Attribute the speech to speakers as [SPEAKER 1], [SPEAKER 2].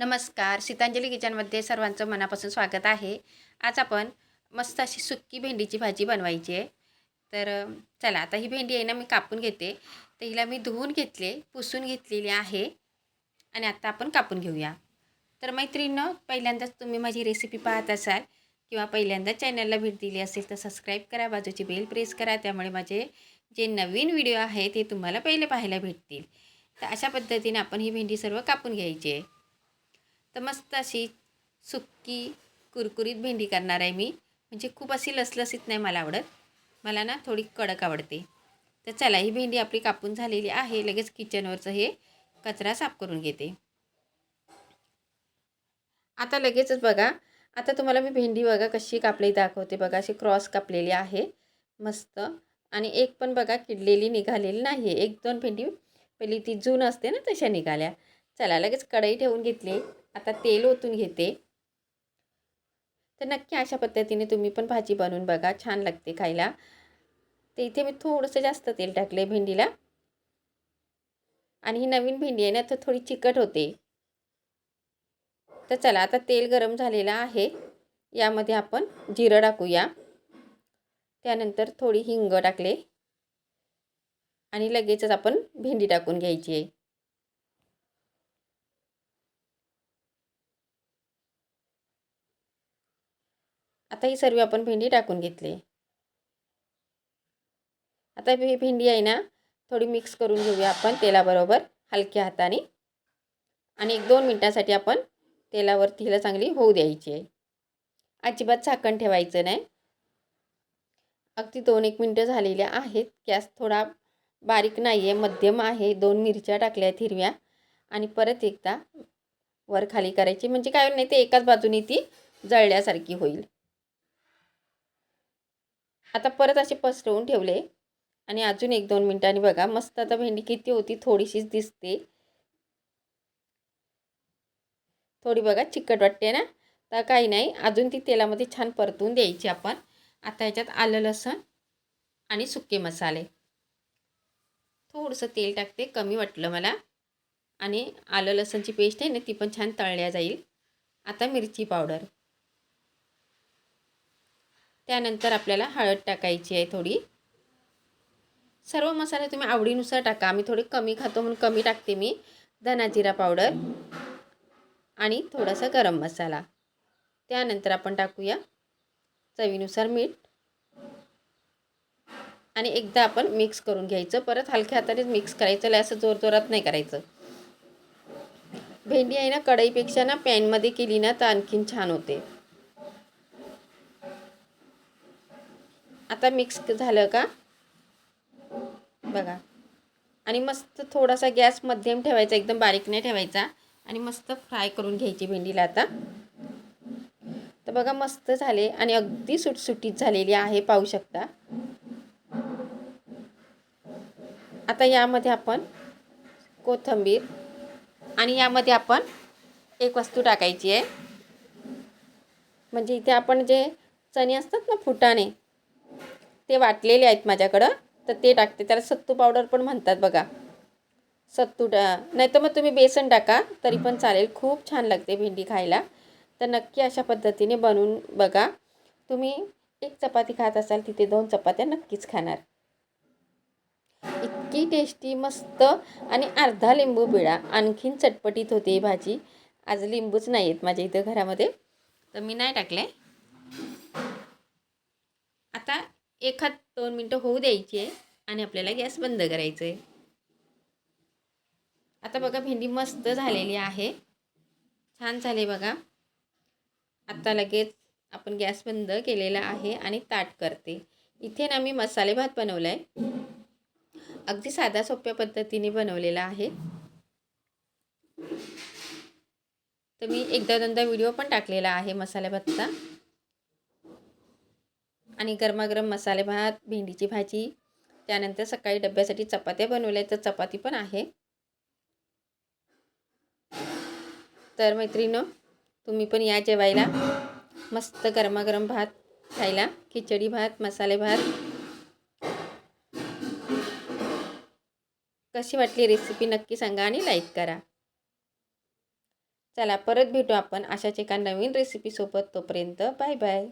[SPEAKER 1] नमस्कार. सीतांजली किचनमध्ये सर्वांचं मनापासून स्वागत आहे. आज आपण मस्त अशी सुक्की भेंडीची भाजी बनवायची आहे. तर चला आता ही भेंडी आहे ना मी कापून घेते. तर हिला मी धुवून घेतले पुसून घेतलेली आहे. आणि आता आपण कापून घेऊया. तर मैत्रिणीनं पहिल्यांदाच तुम्ही माझी रेसिपी पाहत असाल किंवा पहिल्यांदा चॅनलला भेट दिली असेल तर सबस्क्राईब करा बाजूची बेल प्रेस करा. त्यामुळे माझे जे नवीन व्हिडिओ आहे ते तुम्हाला पहिले पाहायला भेटतील. तर अशा पद्धतीने आपण ही भेंडी सर्व कापून घ्यायची आहे. तर मस्त अशी सुक्की कुरकुरीत भेंडी करणार आहे मी. म्हणजे खूप अशी लसलसीत नाही मला आवडत. मला ना थोडी कडक आवडते. तर चला ही भेंडी आपली कापून झालेली आहे. लगेच किचनवरचं हे कचरा साफ करून घेते. आता लगेचच बघा. आता तुम्हाला मी भेंडी बघा कशी कापलेली दाखवते. बघा अशी क्रॉस कापलेली आहे. मस्त. आणि एक पण बघा किडलेली निघालेली नाही आहे एक दोन भेंडी पहिली ती जून असते ना तशा निघाल्या. चला लगेच कढई ठेवून घेतली. आता तेल ओतून घेते. तर नक्की अशा पद्धतीने तुम्ही पण भाजी बनवून बघा छान लागते खायला. तर इथे मी थोडंसं जास्त तेल टाकले भेंडीला. आणि ही नवीन भेंडी आहे ना तर थोडी चिकट होते. तर चला आता तेल गरम झालेलं आहे. यामध्ये आपण जिरं टाकूया. त्यानंतर थोडी हिंग टाकले. आणि लगेचच आपण भेंडी टाकून घ्यायची आहे. आता ही सर्व आपण भेंडी टाकून घेतली. आता ही भेंडी आहे ना थोडी मिक्स करून घेऊया आपण तेलाबरोबर हलक्या हाताने. आणि एक दोन मिनटासाठी आपण तेलावरती हिला चांगली होऊ द्यायची आहे. अजिबात झाकण ठेवायचं नाही. अगदी दोन एक मिनटं झालेल्या आहेत. गॅस थोडा बारीक नाही आहे मध्यम आहे. दोन मिरच्या टाकल्या आहेत हिरव्या. आणि परत एकदा वर खाली करायची. म्हणजे काय नाही ते एकाच बाजूने ती जळल्यासारखी होईल. आता परत असे पसरवून ठेवले. आणि अजून एक दोन मिनटांनी बघा मस्त आता भेंडी किती होती थोडीशीच दिसते. थोडी बघा चिकट वाटते ना? तर काही नाही अजून ती तेलामध्ये छान परतून द्यायची आपण. आता ह्याच्यात आलं लसण आणि सुके मसाले. थोडंसं तेल टाकते कमी वाटलं मला. आणि आलं लसणची पेस्ट आहे ना ती पण छान तळल्या जाईल. आता मिरची पावडर. त्यानंतर आपल्याला हळद टाकायची आहे थोडी. सर्व मसाले तुम्ही आवडीनुसार टाका. आम्ही थोडे कमी खातो म्हणून कमी टाकते मी. धना जिरा पावडर आणि थोडासा गरम मसाला. त्यानंतर आपण टाकूया चवीनुसार मीठ. आणि एकदा आपण मिक्स करून घ्यायचं. परत हलक्या हातानेच मिक्स करायचं. लय असं जोरजोरात नाही करायचं. भेंडी आहे ना कढईपेक्षा ना पॅनमध्ये केली ना तर आणखीन छान होते. आता मिक्स झालं का? बघा. आणि मस्त थोडासा गॅस मध्यम ठेवायचा एकदम बारीक नाही ठेवायचा. आणि मस्त फ्राय करून घ्यायची भेंडीला आता. तर बघा मस्त झाले आणि अगदी सुटसुटीत झालेली आहे पाहू शकता. आता यामध्ये आपण कोथिंबीर आणि यामध्ये आपण एक वस्तू टाकायची आहे. म्हणजे इथे आपण जे चणे असतात ना फुटाणे ते वाटलेले आहेत माझ्याकडं तर ते टाकते. त्याला सत्तू पावडर पण म्हणतात बघा. सत्तू टा नाही तर मग तुम्ही बेसन टाका तरी पण चालेल. खूप छान लागते भेंडी खायला. तर नक्की अशा पद्धतीने बनवून बघा. तुम्ही एक चपाती खात असाल तिथे दोन चपात्या नक्कीच खाणार. इतकी टेस्टी मस्त आणि अर्धा लिंबू पिळा. आणखीन चटपटीत होते ही भाजी. आज लिंबूच नाही आहेत माझ्या इथं घरामध्ये. तर मी नाही टाकले. आता एखाद दोन मिनटं होऊ द्यायची आहे आणि आपल्याला गॅस बंद करायचं आहे. आता बघा भेंडी मस्त झालेली आहे. छान झाले बघा. आत्ता लगेच आपण गॅस बंद केलेला आहे आणि ताट करते. इथे ना मी मसाले भात बनवला आहे अगदी साध्या सोप्या पद्धतीने बनवलेला आहे. तर मी एकदा दोनदा व्हिडिओ पण टाकलेला आहे मसाले भातचा. आणि गरमागरम मसाले भात भेंडीची भाजी त्यानंतर सकाळी डब्यासाठी चपात्या बनवल्या तर चपाती पण आहे. तर मैत्रिणं तुम्ही पण या जेवायला. मस्त गरमागरम भात खायला. खिचडी भात मसाले भात. कशी वाटली रेसिपी नक्की सांगा आणि लाईक करा. चला परत भेटू आपण अशाच एका नवीन रेसिपीसोबत तोपर्यंत बाय बाय